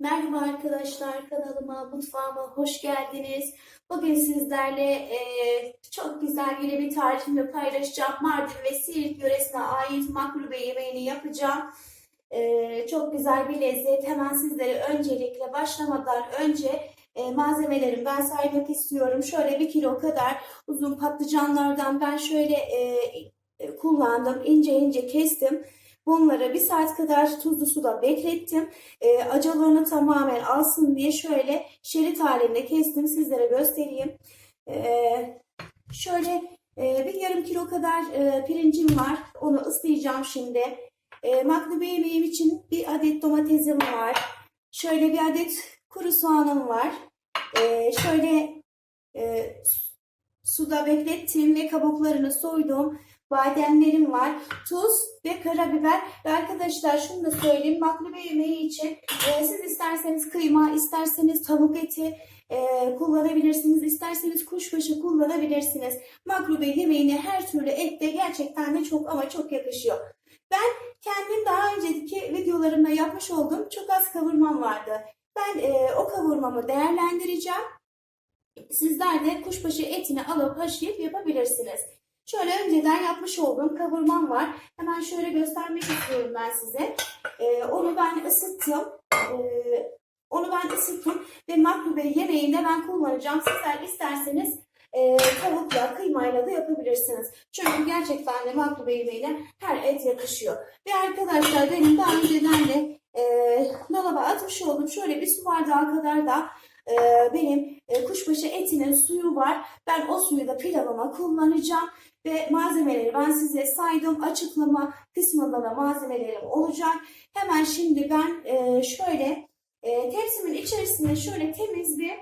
Merhaba arkadaşlar kanalıma, mutfağıma hoş geldiniz. Bugün sizlerle e, çok güzel yine bir tarifimi paylaşacağım. Mardin ve Siirt yöresine ait maklube yemeğini yapacağım. E, çok güzel bir lezzet. Hemen sizlere öncelikle başlamadan önce e, malzemelerimi ben saymak istiyorum. Şöyle bir kilo kadar uzun patlıcanlardan ben şöyle e, e, kullandım. ince ince kestim. Bunları bir saat kadar tuzlu suda beklettim. E, acılığını tamamen alsın diye şöyle şerit halinde kestim. Sizlere göstereyim. E, şöyle e, bir yarım kilo kadar e, pirincim var. Onu ıslayacağım şimdi. E, maklube yemeğim için bir adet domatesim var. Şöyle bir adet kuru soğanım var. E, şöyle e, suda beklettim ve kabuklarını soydum. Bademlerim var. Tuz ve karabiber. Ve arkadaşlar şunu da söyleyeyim. Maklube yemeği için e, siz isterseniz kıyma, isterseniz tavuk eti e, kullanabilirsiniz. isterseniz kuşbaşı kullanabilirsiniz. Maklube yemeğine her türlü et de gerçekten de çok ama çok yakışıyor. Ben kendim daha önceki videolarımda yapmış olduğum çok az kavurmam vardı. Ben e, o kavurmamı değerlendireceğim. Sizler de kuşbaşı etini alıp haşlayıp yapabilirsiniz. Şöyle önceden yapmış olduğum kavurmam var. Hemen şöyle göstermek istiyorum ben size. Ee, onu ben ısıttım. Ee, onu ben ısıttım ve maklube yemeğinde ben kullanacağım. Sizler isterseniz e, tavukla, kıymayla da yapabilirsiniz. Çünkü gerçekten de maklube yemeğine her et yakışıyor. Ve arkadaşlar benim daha önceden de e, dolaba atmış olduğum şöyle bir su bardağı kadar da e, benim e, kuşbaşı etinin suyu var. Ben o suyu da pilavıma kullanacağım. Ve malzemeleri ben size saydım. Açıklama kısmında da malzemelerim olacak. Hemen şimdi ben e, şöyle e, tepsimin içerisine şöyle temiz bir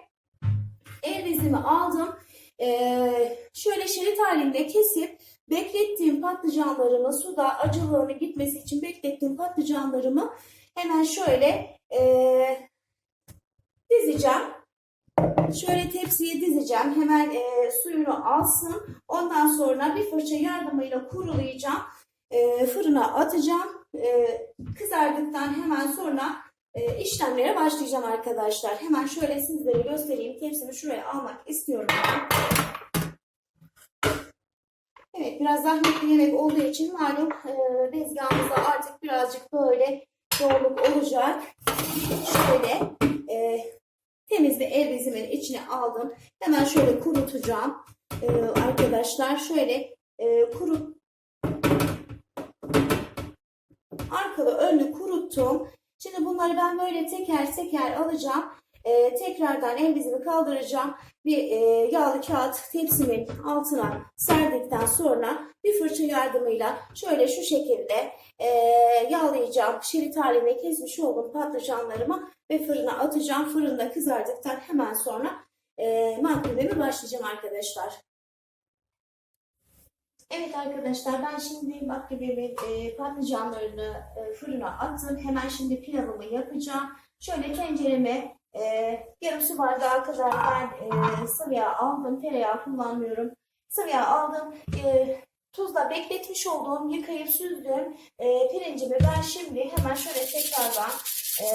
el bezimi aldım. E, şöyle şerit halinde kesip beklettiğim patlıcanlarımı suda acılığını gitmesi için beklettiğim patlıcanlarımı hemen şöyle dizeceğim. Şöyle tepsiye dizeceğim. Hemen e, suyunu alsın. Ondan sonra bir fırça yardımıyla kurulayacağım. E, fırına atacağım. E, kızardıktan hemen sonra e, işlemlere başlayacağım arkadaşlar. Hemen şöyle sizlere göstereyim. Tepsimi şuraya almak istiyorum. Evet biraz zahmetli yemek olduğu için malum e, bezgahımızda artık birazcık böyle zorluk olacak. Şöyle Temiz bir el bezimin içine aldım. Hemen şöyle kurutacağım. Ee, arkadaşlar şöyle e, kurut arkalı önlü kuruttum. Şimdi bunları ben böyle teker teker alacağım. Ee, tekrardan el bezimi kaldıracağım. Bir e, yağlı kağıt tepsimin altına serdikten sonra bir fırça yardımıyla şöyle şu şekilde e, yağlayacağım. Şerit halinde kesmiş olduğum patlıcanlarımı ve fırına atacağım. Fırında kızardıktan hemen sonra e, maklubemi başlayacağım arkadaşlar. Evet arkadaşlar ben şimdi maklubemin e, patlıcanlarını e, fırına attım. Hemen şimdi pilavımı yapacağım. Şöyle tencereme e, yarım su bardağı kadar ben e, sıvı yağ aldım. Tereyağı kullanmıyorum. Sıvı yağ aldım. E, tuzla bekletmiş olduğum, yıkayıp süzdüğüm e, pirincimi ben şimdi hemen şöyle tekrardan e,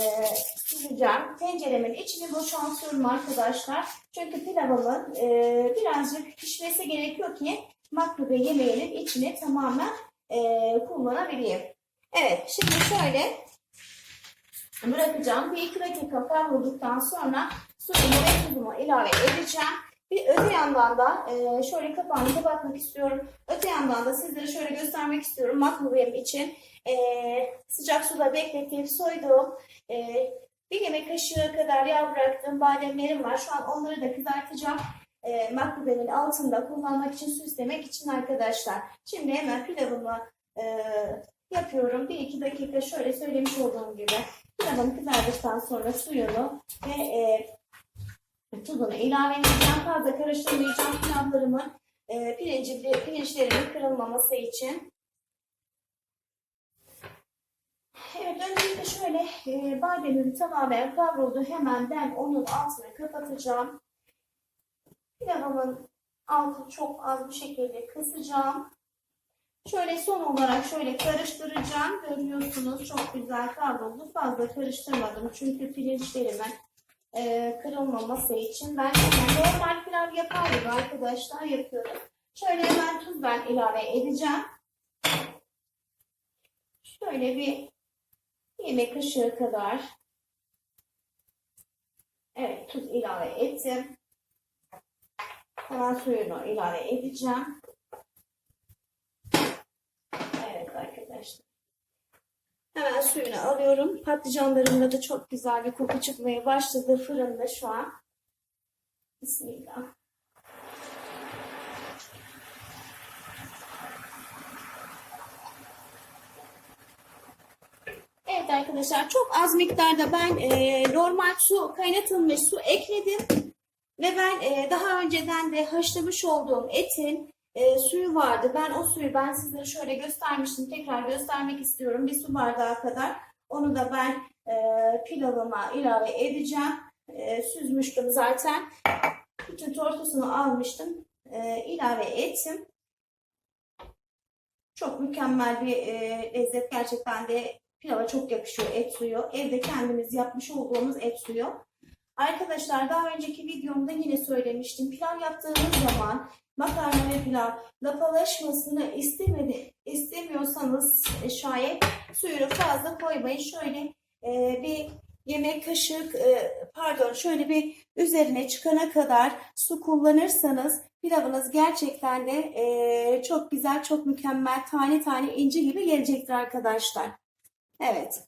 süzeceğim. Tenceremin içini boşaltıyorum arkadaşlar. Çünkü pilavımın e, birazcık pişmesi gerekiyor ki maklube yemeğinin içini tamamen e, kullanabileyim. Evet şimdi şöyle bırakacağım. Bir iki dakika kavrulduktan sonra suyumu ve tuzumu ilave edeceğim. Bir öte yandan da e, şöyle kapağını kapatmak istiyorum. Öte yandan da sizlere şöyle göstermek istiyorum. Maklubem için e, sıcak suda bekletip soyduğum e, bir yemek kaşığı kadar yağ bıraktığım bademlerim var. Şu an onları da kızartacağım. E, maklubenin altında kullanmak için süslemek için arkadaşlar. Şimdi hemen pilavımı e, yapıyorum. Bir iki dakika şöyle söylemiş olduğum gibi. Pilavım kızardıktan sonra suyunu ve e, tuzunu ilave edeceğim. Fazla karıştırmayacağım pilavlarımın e, pirinci, pirinçlerimin kırılmaması için. Evet öncelikle şöyle e, bademim tamamen kavruldu. Hemen ben onun altını kapatacağım. Pilavımın altını çok az bir şekilde kısacağım. Şöyle son olarak şöyle karıştıracağım. Görüyorsunuz çok güzel kavruldu. Fazla karıştırmadım çünkü pirinçlerimin e, kırılmaması için ben normal pilav yapar gibi arkadaşlar yapıyorum. Şöyle hemen tuz ben ilave edeceğim. Şöyle bir yemek kaşığı kadar evet tuz ilave ettim. Hemen suyunu ilave edeceğim. Evet arkadaşlar. Hemen suyunu alıyorum. Patlıcanlarımda da çok güzel bir koku çıkmaya başladı fırında şu an. Bismillah. Evet arkadaşlar çok az miktarda ben e, normal su kaynatılmış su ekledim. Ve ben e, daha önceden de haşlamış olduğum etin e, suyu vardı. Ben o suyu ben sizlere şöyle göstermiştim. Tekrar göstermek istiyorum. Bir su bardağı kadar. Onu da ben e, pilavıma ilave edeceğim. E, süzmüştüm zaten. Bütün tortusunu almıştım. E, ilave ettim. Çok mükemmel bir e, lezzet. Gerçekten de pilava çok yakışıyor et suyu. Evde kendimiz yapmış olduğumuz et suyu. Arkadaşlar daha önceki videomda yine söylemiştim. Pilav yaptığınız zaman makarna ve pilav lapalaşmasını istemedi, istemiyorsanız e, şayet suyunu fazla koymayın. Şöyle e, bir yemek kaşık e, pardon şöyle bir üzerine çıkana kadar su kullanırsanız pilavınız gerçekten de e, çok güzel çok mükemmel tane tane inci gibi gelecektir arkadaşlar. Evet.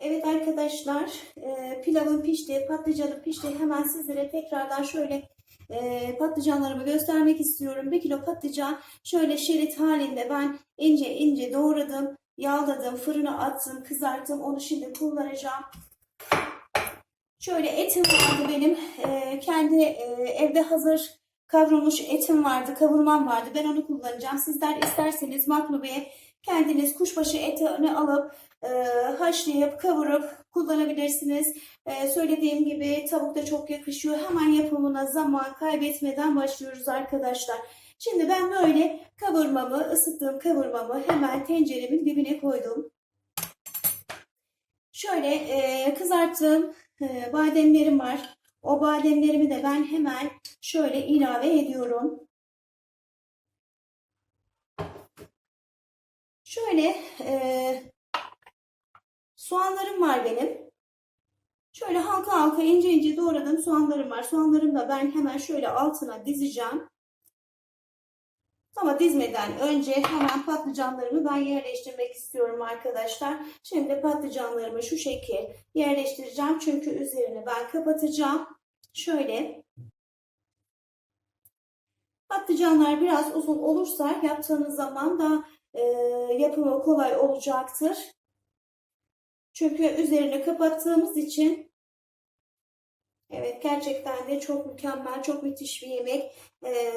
Evet arkadaşlar e, pilavın pişti, patlıcanı pişti. Hemen sizlere tekrardan şöyle e, patlıcanlarımı göstermek istiyorum. Bir kilo patlıcan şöyle şerit halinde ben ince ince doğradım, yağladım, fırına attım, kızarttım. Onu şimdi kullanacağım. Şöyle etim vardı benim. E, kendi evde hazır kavrulmuş etim vardı, kavurmam vardı. Ben onu kullanacağım. Sizler isterseniz maklubeye kendiniz kuşbaşı etini alıp e, haşlayıp kavurup kullanabilirsiniz. E, söylediğim gibi tavuk da çok yakışıyor. Hemen yapımına zaman kaybetmeden başlıyoruz arkadaşlar. Şimdi ben böyle kavurmamı, ısıttığım kavurmamı hemen tenceremin dibine koydum. Şöyle e, kızarttığım e, bademlerim var. O bademlerimi de ben hemen şöyle ilave ediyorum. Şöyle e, soğanlarım var benim. Şöyle halka halka ince ince doğradığım soğanlarım var. Soğanlarımı da ben hemen şöyle altına dizeceğim. Ama dizmeden önce hemen patlıcanlarımı ben yerleştirmek istiyorum arkadaşlar. Şimdi patlıcanlarımı şu şekil yerleştireceğim. Çünkü üzerini ben kapatacağım. Şöyle. Patlıcanlar biraz uzun olursa yaptığınız zaman da e, yapımı kolay olacaktır. Çünkü üzerini kapattığımız için evet gerçekten de çok mükemmel, çok müthiş bir yemek. E,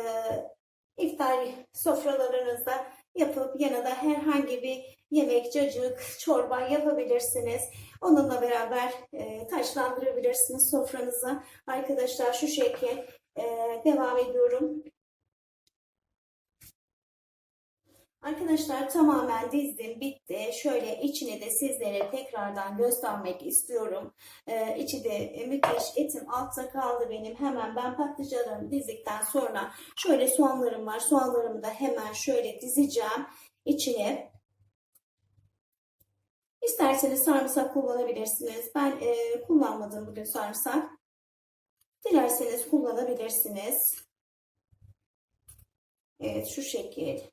iftar sofralarınızda yapıp yanına herhangi bir yemek, cacık, çorba yapabilirsiniz. Onunla beraber e, taşlandırabilirsiniz sofranızı. Arkadaşlar şu şekil e, devam ediyorum. Arkadaşlar tamamen dizdim bitti. Şöyle içini de sizlere tekrardan göstermek istiyorum. Ee, içi de müthiş etim altta kaldı benim. Hemen ben patlıcanlarımı dizdikten sonra şöyle soğanlarım var. Soğanlarımı da hemen şöyle dizeceğim içine. İsterseniz sarımsak kullanabilirsiniz. Ben e, kullanmadım bugün sarımsak. Dilerseniz kullanabilirsiniz. Evet şu şekil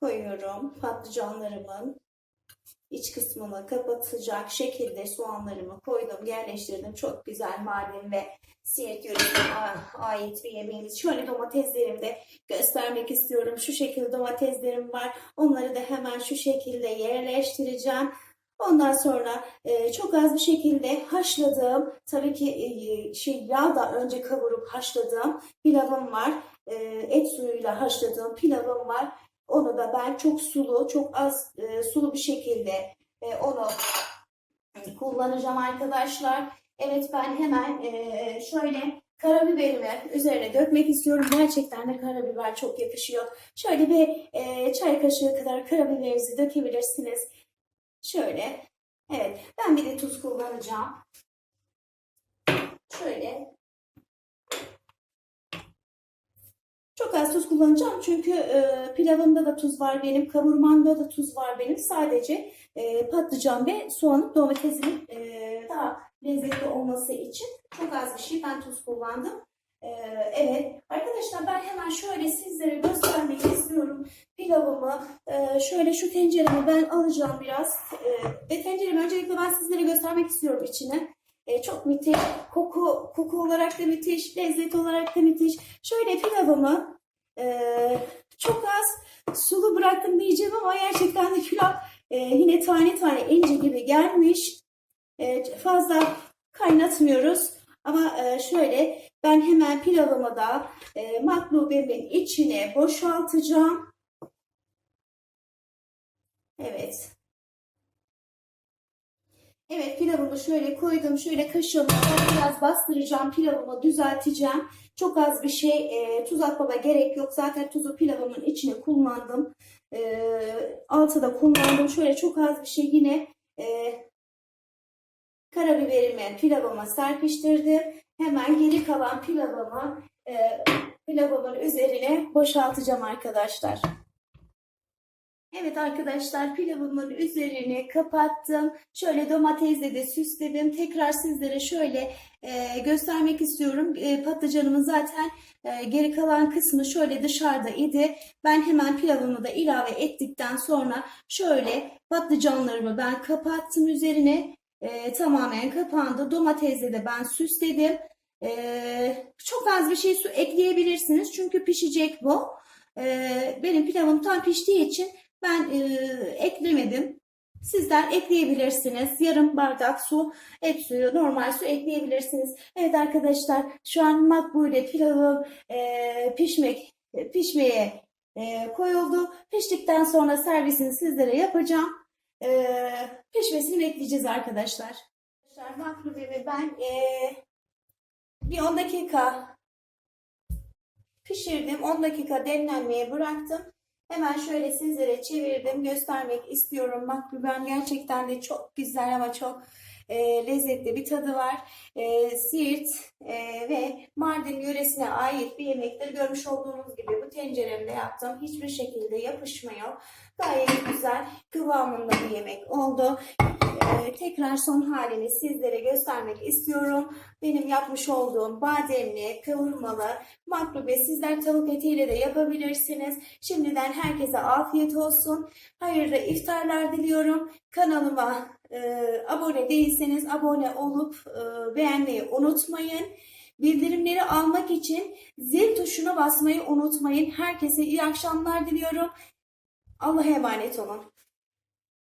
koyuyorum patlıcanlarımın iç kısmını kapatacak şekilde soğanlarımı koydum, yerleştirdim. Çok güzel Mardin ve Siirt yöresine ait bir yemeğimiz. Şöyle domateslerimi de göstermek istiyorum. Şu şekilde domateslerim var. Onları da hemen şu şekilde yerleştireceğim. Ondan sonra e, çok az bir şekilde haşladığım, tabii ki e, şey yağ da önce kavurup haşladığım pilavım var. E, et suyuyla haşladığım pilavım var. Onu da ben çok sulu, çok az e, sulu bir şekilde e, onu kullanacağım arkadaşlar. Evet ben hemen e, şöyle karabiberimi üzerine dökmek istiyorum. Gerçekten de karabiber çok yakışıyor. Şöyle bir e, çay kaşığı kadar karabiberinizi dökebilirsiniz. Şöyle. Evet. Ben bir de tuz kullanacağım. Şöyle. Çok az tuz kullanacağım çünkü e, pilavımda da tuz var benim, kavurmamda da tuz var benim. Sadece e, patlıcan ve soğanın domatesin e, daha lezzetli olması için çok az bir şey ben tuz kullandım. E, evet arkadaşlar ben hemen şöyle sizlere göstermek istiyorum pilavımı. E, şöyle şu tenceremi ben alacağım biraz e, ve tenceremi öncelikle ben sizlere göstermek istiyorum içine. E, çok müthiş. Koku, koku olarak da müthiş, lezzet olarak da müthiş. Şöyle pilavımı e, çok az sulu bıraktım diyeceğim ama gerçekten de pilav e, yine tane tane ince gibi gelmiş. E, fazla kaynatmıyoruz. Ama e, şöyle ben hemen pilavımı da e, maklubemin içine boşaltacağım. Evet. Evet pilavımı şöyle koydum. Şöyle kaşığımla biraz bastıracağım. Pilavımı düzelteceğim. Çok az bir şey e, tuz atmama gerek yok. Zaten tuzu pilavımın içine kullandım. E, altı da kullandım. Şöyle çok az bir şey yine e, karabiberimi pilavıma serpiştirdim. Hemen geri kalan pilavımı e, pilavımın üzerine boşaltacağım arkadaşlar. Evet arkadaşlar pilavımın üzerini kapattım. Şöyle domatesle de süsledim. Tekrar sizlere şöyle e, göstermek istiyorum. E, patlıcanımın zaten e, geri kalan kısmı şöyle dışarıda idi. Ben hemen pilavımı da ilave ettikten sonra şöyle patlıcanlarımı ben kapattım üzerine. E, tamamen kapandı. Domatesle de ben süsledim. E, çok az bir şey su ekleyebilirsiniz. Çünkü pişecek bu. E, benim pilavım tam piştiği için ben e, eklemedim. Sizler ekleyebilirsiniz. Yarım bardak su, et suyu, normal su ekleyebilirsiniz. Evet arkadaşlar şu an makbule pilavım e, pişmek pişmeye e, koyuldu. Piştikten sonra servisini sizlere yapacağım. E, pişmesini bekleyeceğiz arkadaşlar. Arkadaşlar maklubemi ben e, bir 10 dakika pişirdim. 10 dakika demlenmeye bıraktım. Hemen şöyle sizlere çevirdim. Göstermek istiyorum. Maklubem gerçekten de çok güzel ama çok e, lezzetli bir tadı var. E, Siirt e, ve Mardin yöresine ait bir yemektir. Görmüş olduğunuz gibi bu tenceremde yaptım. Hiçbir şekilde yapışmıyor. Gayet güzel kıvamında bir yemek oldu. E, tekrar son halini sizlere göstermek istiyorum. Benim yapmış olduğum bademli, kavurmalı, maklube sizler tavuk etiyle de yapabilirsiniz. Şimdiden herkese afiyet olsun. Hayırlı iftarlar diliyorum. Kanalıma e, abone değilseniz abone olup e, beğenmeyi unutmayın. Bildirimleri almak için zil tuşuna basmayı unutmayın. Herkese iyi akşamlar diliyorum. Allah'a emanet olun.